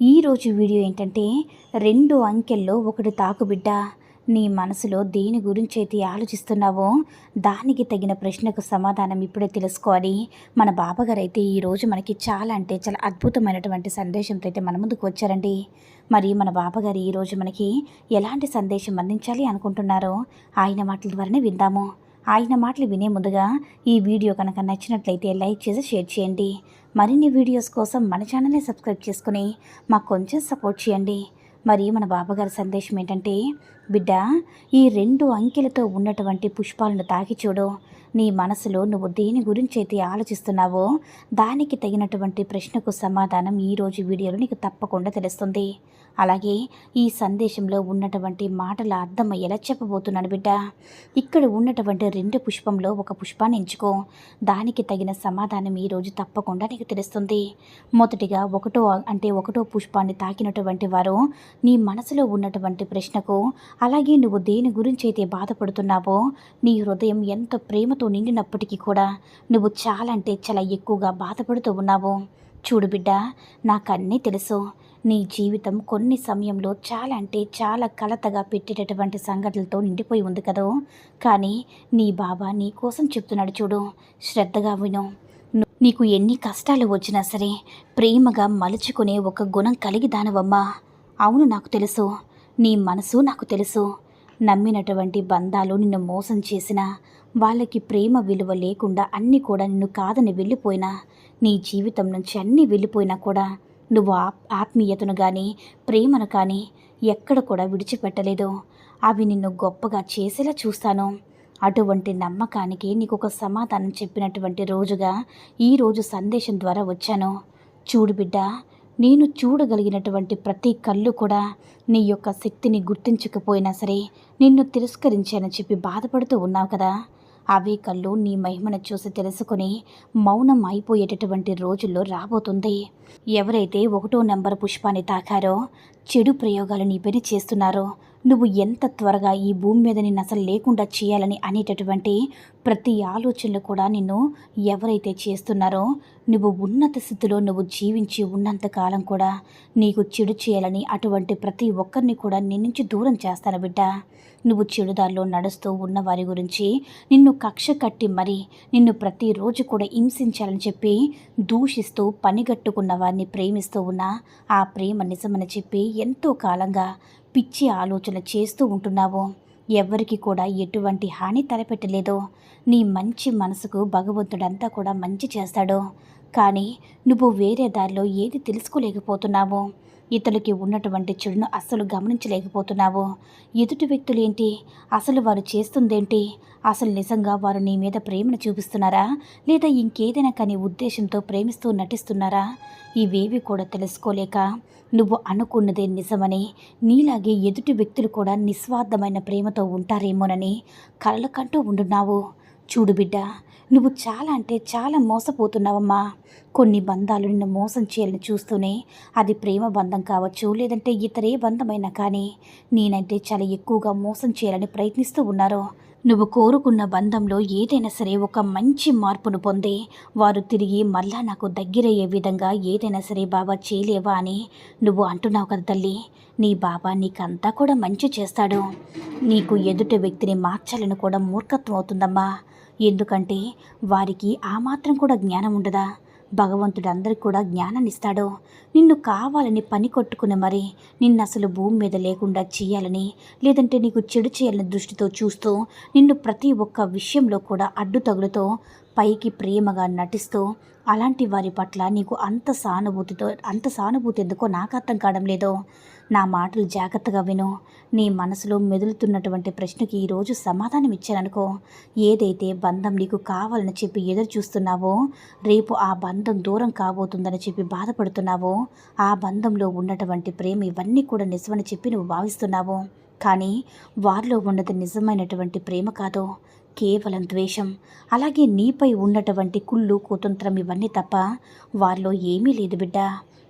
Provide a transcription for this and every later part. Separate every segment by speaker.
Speaker 1: ఈరోజు వీడియో ఏంటంటే రెండు అంకెల్లో ఒకటి తాకుబిడ్డ నీ మనసులో దేని గురించి అయితే ఆలోచిస్తున్నావో దానికి తగిన ప్రశ్నకు సమాధానం ఇప్పుడే తెలుసుకోవాలి. మన బాబాగారు అయితే ఈరోజు మనకి చాలా అంటే చాలా అద్భుతమైనటువంటి సందేశంతో అయితే మన ముందుకు వచ్చారండి. మరి మన బాబాగారు ఈరోజు మనకి ఎలాంటి సందేశం అందించాలి అనుకుంటున్నారో ఆయన మాటల ద్వారానే విందాము. ఆయన మాటలు వినే ముందుగా ఈ వీడియో కనుక నచ్చినట్లయితే లైక్ చేసి షేర్ చేయండి. మరిన్ని వీడియోస్ కోసం మన ఛానల్ని సబ్స్క్రైబ్ చేసుకుని మాకు కొంచెం సపోర్ట్ చేయండి. మరి మన బాబాగారి సందేశం ఏంటంటే బిడ్డ ఈ రెండు అంకెలతో ఉన్నటువంటి పుష్పాలను తాకి చూడు. నీ మనసులో నువ్వు దేని గురించి అయితే ఆలోచిస్తున్నావో దానికి తగినటువంటి ప్రశ్నకు సమాధానం ఈరోజు వీడియోలో నీకు తప్పకుండా తెలుస్తుంది. అలాగే ఈ సందేశంలో ఉన్నటువంటి మాటల అర్థం ఎలా చెప్పబోతున్నాను బిడ్డ. ఇక్కడ ఉన్నటువంటి రెండు పుష్పంలో ఒక పుష్పాన్ని ఎంచుకో. దానికి తగిన సమాధానం ఈరోజు తప్పకుండా నీకు తెలుస్తుంది. మొదటిగా ఒకటో అంటే ఒకటో పుష్పాన్ని తాకినటువంటి వారు నీ మనసులో ఉన్నటువంటి ప్రశ్నకు అలాగే నువ్వు దేని గురించి అయితే బాధపడుతున్నావో నీ హృదయం ఎంత ప్రేమతో నిండినప్పటికీ కూడా నువ్వు చాలా అంటే చాలా ఎక్కువగా బాధపడుతూ ఉన్నావు. చూడు బిడ్డ నాకన్నీ తెలుసు. నీ జీవితం కొన్ని సమయంలో చాలా అంటే చాలా కలతగా పెట్టేటటువంటి సంఘటనలతో నిండిపోయి ఉంది కదా? కానీ నీ బాబా నీ కోసం చెప్తున్నాడు చూడు. శ్రద్ధగా విను. నీకు ఎన్ని కష్టాలు వచ్చినా సరే ప్రేమగా మలుచుకునే ఒక గుణం కలిగి దానవమ్మా. అవును నాకు తెలుసు. నీ మనసు నాకు తెలుసు. నమ్మినటువంటి బంధాలు నిన్ను మోసం చేసినా వాళ్ళకి ప్రేమ విలువ లేకుండా అన్నీ కూడా నిన్ను కాదని వెళ్ళిపోయినా నీ జీవితం నుంచి అన్నీ వెళ్ళిపోయినా కూడా నువ్వు ఆత్మీయతను కానీ ప్రేమను కానీ ఎక్కడ కూడా విడిచిపెట్టలేదు. అవి నిన్ను గొప్పగా చేసేలా చూస్తాను. అటువంటి నమ్మకానికి నీకు ఒక సమాధానం చెప్పినటువంటి రోజుగా ఈరోజు సందేశం ద్వారా వచ్చాను. చూడు బిడ్డ నేను చూడగలిగినటువంటి ప్రతి కళ్ళు కూడా నీ యొక్క శక్తిని గుర్తించకపోయినా సరే నిన్ను తిరస్కరించానని చెప్పి బాధపడుతూ ఉన్నావు కదా. అవే కళ్ళు నీ మహిమను చూసి తెలుసుకుని మౌనం అయిపోయేటటువంటి రోజుల్లో రాబోతుంది. ఎవరైతే ఒకటో నెంబర్ పుష్పాన్ని తాకారో చెడు ప్రయోగాలు నీ పని చేస్తున్నారో నువ్వు ఎంత త్వరగా ఈ భూమి మీద నిన్ను అసలు లేకుండా చేయాలని అనేటటువంటి ప్రతి ఆలోచనలు కూడా నిన్ను ఎవరైతే చేస్తున్నారో నువ్వు ఉన్నత స్థితిలో నువ్వు జీవించి ఉన్నంతకాలం కూడా నీకు చెడు చేయాలని అటువంటి ప్రతి ఒక్కరిని కూడా నీ నుంచి దూరం చేస్తాను బిడ్డ. నువ్వు చెడుదారిలో నడుస్తూ ఉన్న వారి గురించి నిన్ను కక్ష కట్టి మరి నిన్ను ప్రతిరోజు కూడా హింసించాలని చెప్పి దూషిస్తూ పనిగట్టుకున్న వారిని ప్రేమిస్తూ ఉన్న ఆ ప్రేమ నిజమని చెప్పి ఎంతో కాలంగా పిచ్చి ఆలోచన చేస్తూ ఉంటున్నావు? ఎవ్వరికి కూడా ఎటువంటి హాని తలపెట్టలేదో? నీ మంచి మనసుకు భగవంతుడంతా కూడా మంచి చేస్తాడు? కానీ నువ్వు వేరే దారిలో ఏది తెలుసుకోలేకపోతున్నావు ఇతరులకి ఉన్నటువంటి చెడును అస్సలు గమనించలేకపోతున్నావు ఎదుటి వ్యక్తులు ఏంటి అసలు వారు చేస్తుందేంటి అసలు నిజంగా వారు నీ మీద ప్రేమను చూపిస్తున్నారా లేదా ఇంకేదైనా కానీ ఉద్దేశంతో ప్రేమిస్తూ నటిస్తున్నారా? ఇవేవి కూడా తెలుసుకోలేక నువ్వు అనుకున్నదే నిజమని నీలాగే ఎదుటి వ్యక్తులు కూడా నిస్వార్థమైన ప్రేమతో ఉంటారేమోనని కలలకంటూ ఉండున్నావు. చూడు బిడ్డ నువ్వు చాలా అంటే చాలా మోసపోతున్నావమ్మా. కొన్ని బంధాలు నిన్ను మోసం చేయాలని చూస్తూనే అది ప్రేమ బంధం కావచ్చు లేదంటే ఇతరే బంధమైనా కానీ నేనంటే చాలా ఎక్కువగా మోసం చేయాలని ప్రయత్నిస్తూ ఉన్నారు. నువ్వు కోరుకున్న బంధంలో ఏదైనా సరే ఒక మంచి మార్పును పొంది. వారు తిరిగి మళ్ళా నాకు దగ్గరయ్యే విధంగా ఏదైనా సరే బాబా చేయలేవా అని నువ్వు అంటున్నావు కదా తల్లి. నీ బాబా నీకంతా కూడా మంచి చేస్తాడు. నీకు ఎదుటి వ్యక్తిని మార్చాలని కూడా మూర్ఖత్వం అవుతుందమ్మా. ఎందుకంటే వారికి ఆ మాత్రం కూడా జ్ఞానం ఉండదా? భగవంతుడు అందరికి కూడా జ్ఞానాన్నిస్తాడో? నిన్ను కావాలని పని కొట్టుకుని మరి నిన్ను అసలు భూమి మీద లేకుండా చేయాలని లేదంటే నీకు చెడు చేయాలని దృష్టితో చూస్తూ నిన్ను ప్రతి ఒక్క విషయంలో కూడా అడ్డు తగులుతో పైకి ప్రేమగా నటిస్తూ అలాంటి వారి పట్ల నీకు అంత సానుభూతితో అంత సానుభూతి ఎందుకో నాకు అర్థం కావడం లేదు. నా మాటలు జాగ్రత్తగా విను. నీ మనసులో మెదులుతున్నటువంటి ప్రశ్నకి ఈరోజు సమాధానం ఇచ్చాననుకో. ఏదైతే బంధం నీకు కావాలని చెప్పి ఎదురు చూస్తున్నావో రేపు ఆ బంధం దూరం కాబోతుందని చెప్పి బాధపడుతున్నావో ఆ బంధంలో ఉన్నటువంటి ప్రేమ ఇవన్నీ కూడా నిజమని చెప్పి నువ్వు భావిస్తున్నావు. కానీ వారిలో ఉన్నది నిజమైనటువంటి ప్రేమ కాదు. కేవలం ద్వేషం. అలాగే నీపై ఉన్నటువంటి కుళ్ళు కుతంత్రం ఇవన్నీ తప్ప వారిలో ఏమీ లేదు బిడ్డ.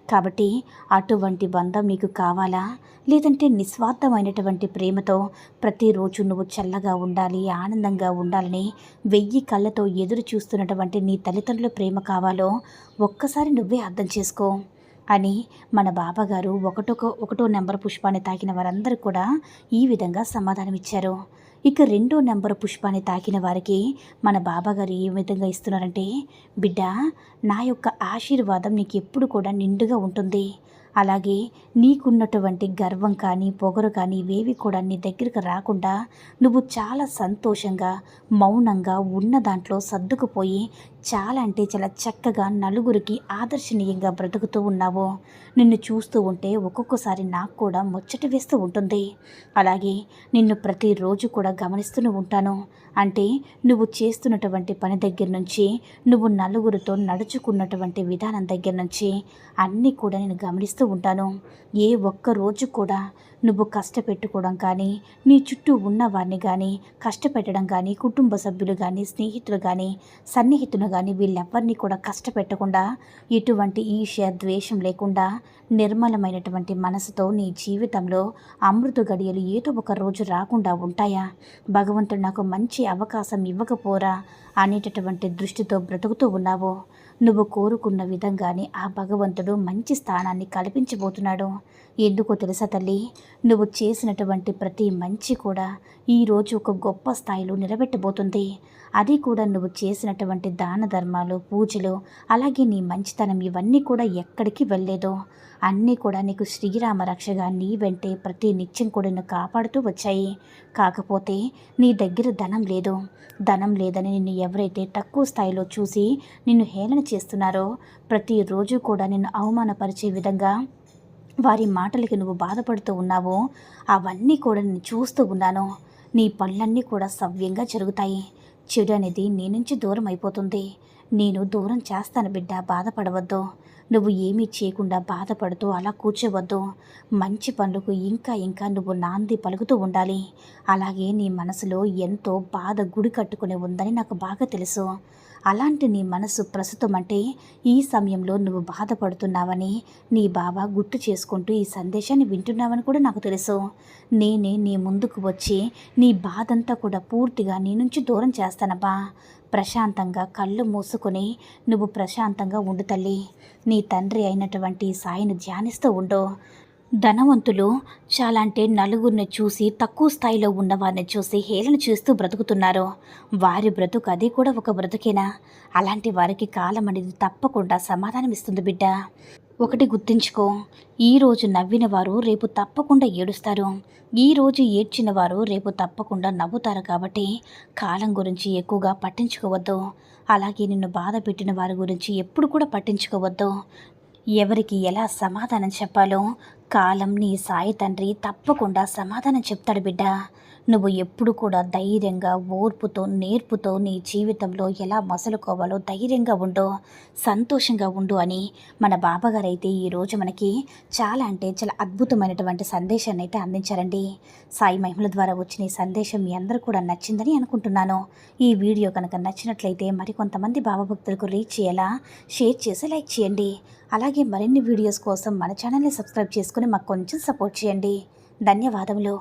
Speaker 1: కాబట్టి అటువంటి బంధం నీకు కావాలా? లేదంటే నిస్వార్థమైనటువంటి ప్రేమతో ప్రతిరోజు నువ్వు చల్లగా ఉండాలి ఆనందంగా ఉండాలని వెయ్యి కళ్ళతో ఎదురు చూస్తున్నటువంటి నీ తల్లిదండ్రుల ప్రేమ కావాలో ఒక్కసారి నువ్వే అర్థం చేసుకో. అని మన బాబాగారు ఒకటొక ఒకటో నెంబర్ పుష్పాన్ని తాకిన వారందరూ కూడా ఈ విధంగా సమాధానం ఇచ్చారు ఇక రెండో నెంబర్ పుష్పాన్ని తాకిన వారికి మన బాబాగారు ఏ విధంగా ఇస్తున్నారంటే బిడ్డ నా యొక్క ఆశీర్వాదం నీకు ఎప్పుడు కూడా నిండుగా ఉంటుంది. అలాగే నీకున్నటువంటి గర్వం కానీ పొగరు కానీ ఇవేవి కూడా నీ దగ్గరికి రాకుండా నువ్వు చాలా సంతోషంగా మౌనంగా ఉన్న దాంట్లో సర్దుకుపోయి చాలా అంటే చాలా చక్కగా నలుగురికి ఆదర్శనీయంగా బ్రతుకుతూ ఉన్నావు. నిన్ను చూస్తూ ఉంటే ఒక్కొక్కసారి నాకు కూడా ముచ్చట వేస్తూ ఉంటుంది. అలాగే నిన్ను ప్రతిరోజు కూడా గమనిస్తూనే ఉంటాను. అంటే నువ్వు చేస్తున్నటువంటి పని దగ్గర నుంచి నువ్వు నలుగురితో నడుచుకున్నటువంటి విధానం దగ్గర నుంచి అన్నీ కూడా నేను గమనిస్తూ ఉంటాను. ఏ ఒక్క రోజు కూడా నువ్వు కష్టపెట్టుకోవడం కానీ నీ చుట్టూ ఉన్నవారిని కానీ కష్టపెట్టడం కానీ కుటుంబ సభ్యులు కానీ స్నేహితులు కానీ సన్నిహితులు కానీ వీళ్ళెవ్వరినీ కూడా కష్టపెట్టకుండా ఎటువంటి ఈర్ష్య ద్వేషం లేకుండా నిర్మలమైనటువంటి మనసుతో నీ జీవితంలో అమృత గడియలు ఏదో ఒక రోజు రాకుండా ఉంటాయా? భగవంతుడు నాకు మంచి అవకాశం ఇవ్వకపోరా అనేటటువంటి దృష్టితో బ్రతుకుతూ ఉన్నావు? నువ్వు కోరుకున్న విధంగానే ఆ భగవంతుడు మంచి స్థానాన్ని కల్పించబోతున్నాడు. ఎందుకో తెలుసా తల్లి? నువ్వు చేసినటువంటి ప్రతి మంచి కూడా ఈరోజు ఒక గొప్ప స్థాయిలో నిలబెట్టబోతుంది. అది కూడా నువ్వు చేసినటువంటి దాన ధర్మాలు పూజలు అలాగే నీ మంచితనం ఇవన్నీ కూడా ఎక్కడికి వెళ్ళేదో. అన్నీ కూడా నీకు శ్రీరామ రక్షగా నీ వెంటే ప్రతి నిత్యం కూడా నిన్ను కాపాడుతూ వచ్చాయి. కాకపోతే నీ దగ్గర ధనం లేదు. ధనం లేదని నిన్ను ఎవరైతే తక్కువ స్థాయిలో చూసి నిన్ను హేళన చేస్తున్నారో ప్రతిరోజు కూడా నిన్ను అవమానపరిచే విధంగా వారి మాటలకి నువ్వు బాధపడుతూ ఉన్నావో అవన్నీ కూడా నేను చూస్తూ ఉన్నాను. నీ పనులన్నీ కూడా సవ్యంగా జరుగుతాయి. చెడు అనేది నీ నుంచి దూరం అయిపోతుంది. నేను దూరం చేస్తాను బిడ్డ బాధపడవద్దు. నువ్వు ఏమీ చేయకుండా బాధపడుతూ అలా కూర్చోవద్దు. మంచి పనులకు ఇంకా ఇంకా నువ్వు నాంది పలుకుతూ ఉండాలి. అలాగే నీ మనసులో ఎంతో బాధ గుడి కట్టుకుని ఉందని నాకు బాగా తెలుసు. అలాంటి నీ మనసు ప్రస్తుతం అంటే ఈ సమయంలో నువ్వు బాధపడుతున్నావని నీ బాబా గుర్తు చేసుకుంటూ ఈ సందేశాన్ని వింటున్నావని కూడా నాకు తెలుసు. నేనే నీ ముందుకు వచ్చి నీ బాధంతా కూడా పూర్తిగా నీ నుంచి దూరం చేస్తానబ్బా. ప్రశాంతంగా కళ్ళు మూసుకొని నువ్వు ప్రశాంతంగా ఉండు తల్లి. నీ తండ్రి అయినటువంటి సాయిని ధ్యానిస్తూ ఉండు. ధనవంతులు చాలా అంటే నలుగురిని చూసి తక్కువ స్థాయిలో ఉన్నవారిని చూసి హేళన చేస్తూ బ్రతుకుతున్నారు. వారి బ్రతుకు అది కూడా ఒక బ్రతుకేనా? అలాంటి వారికి కాలం అనేది తప్పకుండా సమాధానం ఇస్తుంది బిడ్డ. ఒకటి గుర్తుంచుకో. ఈరోజు నవ్విన వారు రేపు తప్పకుండా ఏడుస్తారు. ఈరోజు ఏడ్చిన వారు రేపు తప్పకుండా నవ్వుతారు కాబట్టి కాలం గురించి ఎక్కువగా పట్టించుకోవద్దు. అలాగే నిన్ను బాధ పెట్టిన వారి గురించి ఎప్పుడు కూడా పట్టించుకోవద్దు. ఎవరికి ఎలా సమాధానం చెప్పాలో కాలం నీ సాయి తండ్రి తప్పకుండా సమాధానం చెప్తాడు బిడ్డ. నువ్వు ఎప్పుడు కూడా ధైర్యంగా ఓర్పుతో నేర్పుతో నీ జీవితంలో ఎలా మసలుకోవాలో ధైర్యంగా ఉండు సంతోషంగా ఉండు అని మన బాబాగారు అయితే ఈరోజు మనకి చాలా అంటే చాలా అద్భుతమైనటువంటి సందేశాన్ని అయితే అందించారండి. సాయి మహిమల ద్వారా వచ్చిన ఈ సందేశం మీ అందరూ కూడా నచ్చిందని అనుకుంటున్నాను. ఈ వీడియో కనుక నచ్చినట్లయితే మరికొంతమంది బాబాభక్తులకు రీచ్ చేయాలా షేర్ చేసి లైక్ చేయండి. అలాగే మరిన్ని వీడియోస్ కోసం మన ఛానల్ని సబ్స్క్రైబ్ చేసుకుని మాకు కొంచెం సపోర్ట్ చేయండి. ధన్యవాదములు.